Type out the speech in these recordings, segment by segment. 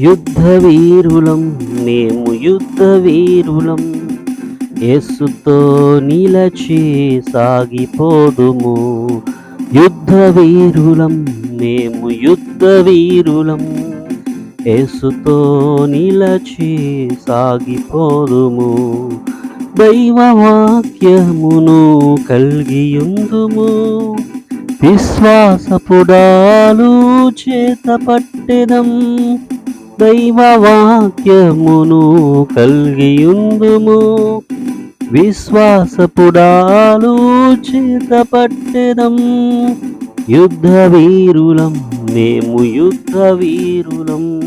యుద్ధ వీరులం మేము యుద్ధ వీరులం యేసుతో నిలచి సాగిపోదుము. యుద్ధ వీరులం మేము యుద్ధ వీరులం యేసుతో నిలచి సాగిపోదుము. దైవవాక్యమును కలిగియుందుము. విశ్వాసపుడాలు చేత పట్టెదం దైవ వాక్యమును కలిగియుందుము. విశ్వాసపుడాలు చేతపట్టెదం. యుద్ధ వీరులం మేము యుద్ధ వీరులం.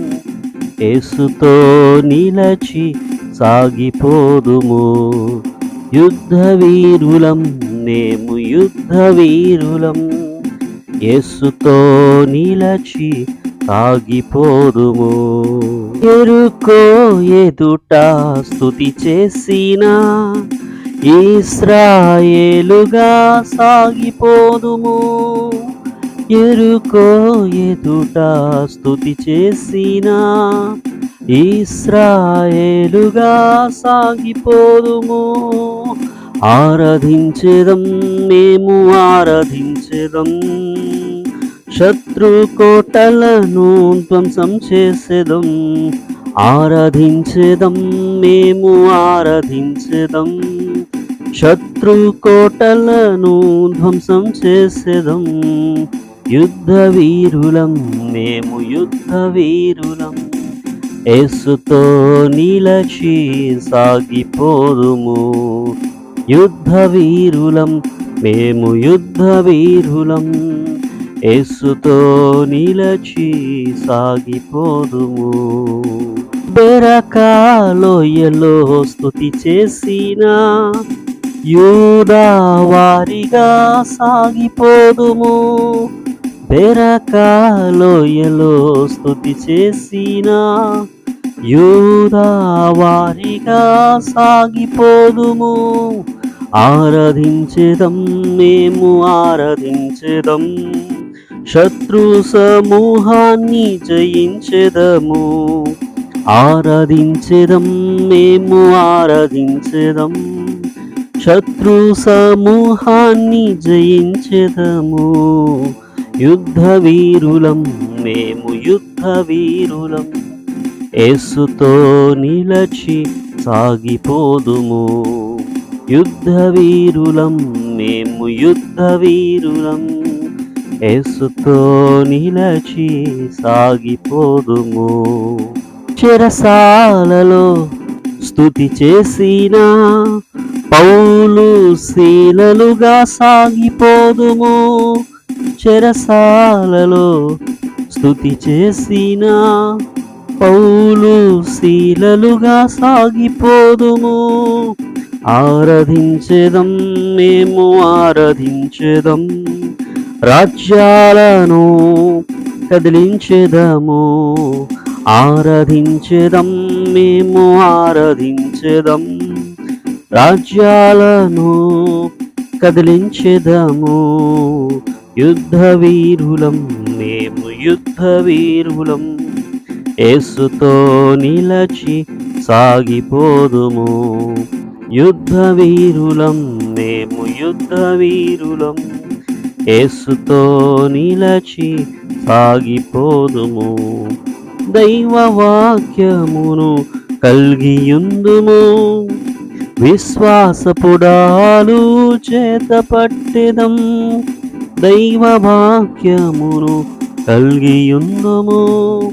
ఎసుతో నిలచి సాగిపోదుము. యుద్ధ వీరులం మేము యుద్ధ వీరులం. యేసుతో నిలచి సాగిపోదుము ఎరుకో ఎదుట స్థుతి చేసిన ఇస్రాయేలుగా సాగిపోదుము. ఎరుకో ఎదుట స్థుతి చేసిన ఇస్రాయేలుగా సాగిపోదుము. ఆరాధించేదం మేము ఆరాధించేదం. శత్రు కోటలను ధ్వంసం చేసేదం ఆరాధించేదం మేము ఆరాధించేదం. శత్రు కోటలను ధ్వంసం చేసేదం యుద్ధ వీరులం మేము యుద్ధ వీరులం. యేసుతో నిలచి సాగిపోదుము యుద్ధ వీరులం మేము యుద్ధ వీరులం. యేసుతో నిలచి సాగిపోదుము. బెరకాలోయలో స్థుతి చేసిన యూదా వారిగా సాగిపోదుము బెరకాలోయలో స్థుతి చేసిన యూదా వారిగా సాగిపోదుము. ఆరాధించేదం మేము ఆరాధించేదం. శత్రు సమూహాన్ని జయించెదము. ఆరాధించెదం మేము ఆరాధించెదం. శత్రు సమూహాన్ని జయించెదము. యుద్ధ వీరులం మేము యుద్ధ వీరులం. ఎస్సుతో నిలచి సాగిపోదుము. యుద్ధ వీరులం మేము యుద్ధ వీరులం. యేసుతో నిలచి సాగిపోదుము. చెరసాలలో స్థుతి చేసిన పౌలు శీలలుగా సాగిపోదుము. చెరసాలలో స్థుతి చేసిన పౌలు శీలలుగా సాగిపోదుము. ఆరాధించేదం మేము ఆరాధించేదం. రాజ్యాలను కదిలించేదము. ఆరాధించేదం మేము ఆరాధించేదం. రాజ్యాలను కదిలించేదము. యుద్ధ వీరులం మేము యుద్ధ వీరులం ఏసుతో నిలచి సాగిపోదుము. యుద్ధ వీరులం మేము యుద్ధ వీరులం ఏసుతో నిలచి సాగిపోదుము. దైవ వాక్యమును కలిగియుందుము. విశ్వాసపుడాలు చేత పట్టెదం దైవ వాక్యమును కలిగియుందుము.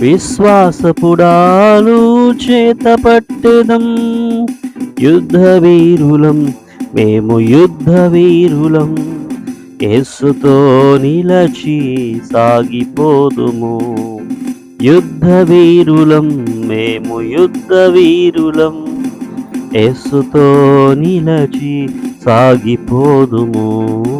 విశ్వాసపుడాలు చేత పట్టెదం యుద్ధ వీరులం మేము యుద్ధ వీరులం యేసుతో నిలచి సాగిపోదుము. యుద్ధ వీరులం మేము యుద్ధ వీరులం. యేసుతో నిలచి సాగిపోదుము.